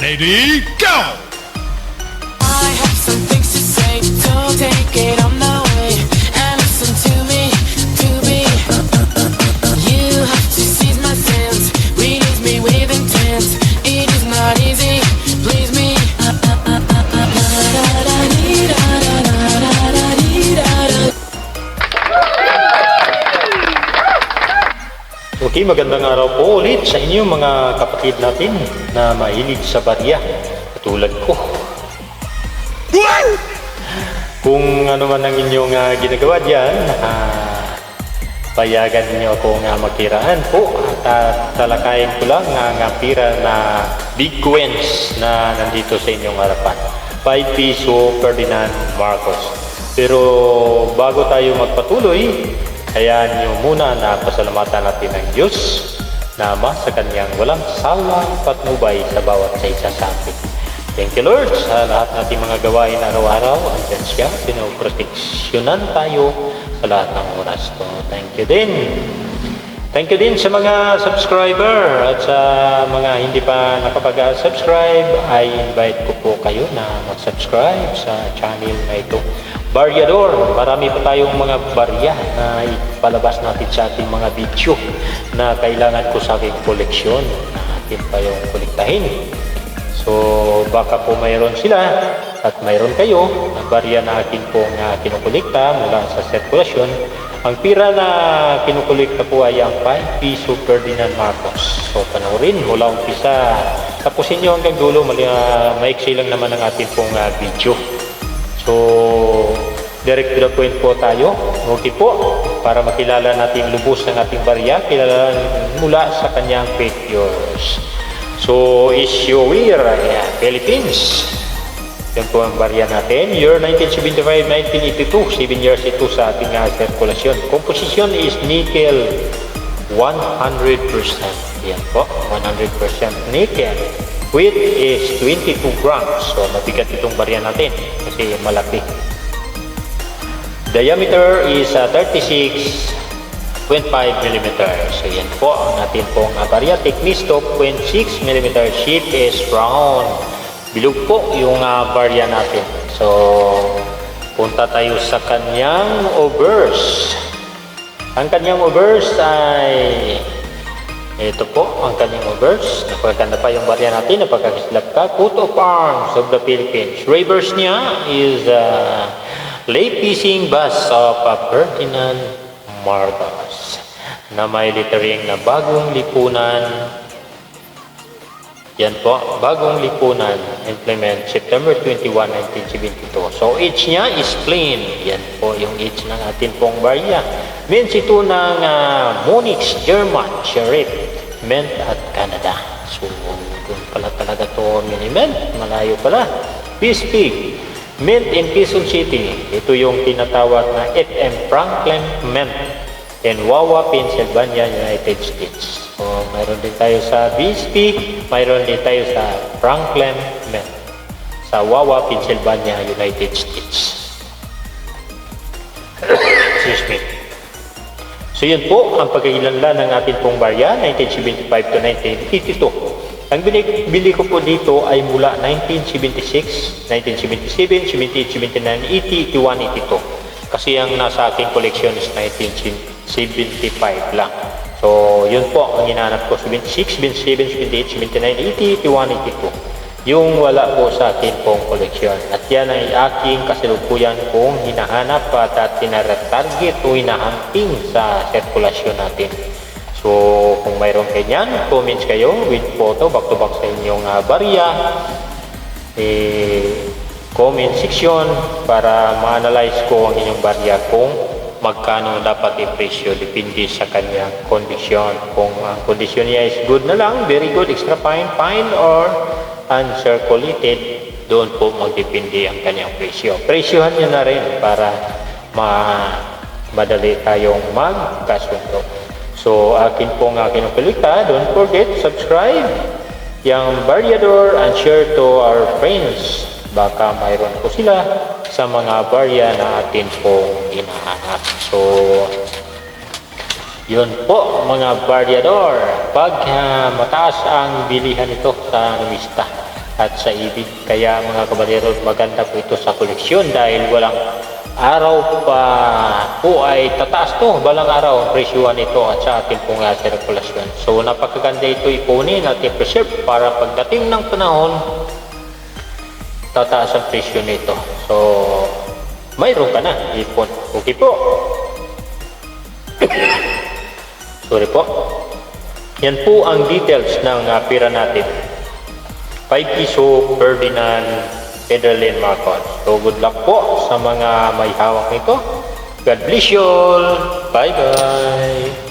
Lady, Okay, magandang araw po ulit sa inyo mga kapatid natin na mahilig sa barya, katulad ko. Kung ano man ang inyong ah, ginagawa diyan, ah, payagan niyo ako nga magkiraan po at ah, talakayin ko lang ang ah, pira na big coins na nandito sa inyong harapan. 5 piso Ferdinand Marcos. Pero bago tayo magpatuloy, hayaan niyo muna na pasalamatan natin ang Diyos na ama sa kanyang walang sawa patnubay sa bawat sa isa sa atin. Thank you Lord sa lahat nating mga gawain araw-araw. Andyan siya, pinoproteksyonan tayo sa lahat ng oras to. Thank you din. Thank you din sa mga subscriber at sa mga hindi pa nakapag-subscribe. I invite ko po kayo na mag-subscribe sa channel na ito. Baryador, marami pa tayong mga barya na ipalabas natin sa ating mga video na kailangan ko sa aking koleksyon na atin pa yung kolektahin. So baka po mayroon sila at mayroon kayo na barya na akin pong uh, kinukulikta mula sa sirkulasyon. Ang pira na kinukulikta po ay ang 5 piso Ferdinand Marcos. So panoorin mula umpisa. Tapusin nyo hanggang dulo. Mali, uh, maiksi lang naman ang ating pong uh, video. Direct to the point po tayo. Okay po. Para makilala natin lubos ng ating barya. Kilala mula sa kanyang pictures. So, Ishiwir, ayan, Philippines. Yan po ang barya natin. Year 1975-1982, 7 years ito sa ating uh, sirkulasyon. Composition is nickel 100%. Yan po, 100% nickel. Weight is 22 grams. So, mabigat itong barya natin kasi malaki. Diameter is uh, 36 0.5 mm. So yan po ang ating pong barya. Thickness 2.6 mm. Shape is round. Bilog po yung uh, barya natin. So punta tayo sa kanyang obverse. Ang kanyang obverse ay ito po ang kanyang obverse. Napaganda pa yung barya natin. Napagkakislap ka. Coat of arms of the Philippines. Reverse niya is uh, lay piecing bust of Ferdinand Marcos? Na may lettering na bagong lipunan. Yan po, bagong lipunan. Implement September 21, 1972 so age niya is plain. Yan po yung age ng atin pong barya. Means ito ng uh, Munich, German, Sheriff meant at Canada. So doon pala talaga to miniment malayo pala. Peace Pig Mint in Quezon City, ito yung tinatawag na FM Franklin Mint in Wawa, Pennsylvania, United States. So, mayroon din tayo sa BSP, mayroon din tayo sa Franklin Mint sa Wawa, Pennsylvania, United States. Excuse me. So yun po ang pagkakilanlan ng ating pong barya, 1975 to 1982. Ang bili, bili ko po dito ay mula 1976, 1977, 78, 79, 80, 81, 82. Kasi ang nasa aking collection is 1975 lang. So, yun po ang hinanap ko. 76, 77, 78, 79, 80, 81, 82. Yung wala po sa akin pong collection. At yan ay aking kasalukuyan kong hinahanap at, at tinaratarget o hinahunting sa sirkulasyon natin. So, kung mayroon ganyan, comments kayo with photo back to back sa inyong uh, barya. Eh, comment section para ma-analyze ko ang inyong barya kung magkano dapat i-presyo depende sa kanyang kondisyon. Kung ang kondisyon niya is good na lang, very good, extra fine, fine or uncirculated, doon po magdepende ang kanyang presyo. Presyohan niyo na rin para ma madali tayong magkasundo. So, akin po nga kinupilita. Don't forget, subscribe. Yung Variador and share to our friends. Baka mayroon po sila sa mga barya na atin pong hinahanap. So, yun po mga Variador. Pag ah, mataas ang bilihan ito sa numista at sa ibig. Kaya mga kabalyero, maganda po ito sa koleksyon dahil walang araw pa po ay tataas to. Balang araw presyuhan ito at sa ating pong uh, sirkulasyon. So napakaganda ito ipunin at i-preserve para pagdating ng panahon, tataas ang presyo nito. So, mayroon ka na, ipon. Okay po. Sorry po. Yan po ang details ng uh, pira natin. 5 piso Ferdinand Federlin Marcos. So good luck po sa mga may hawak nito. God bless you all. Bye bye.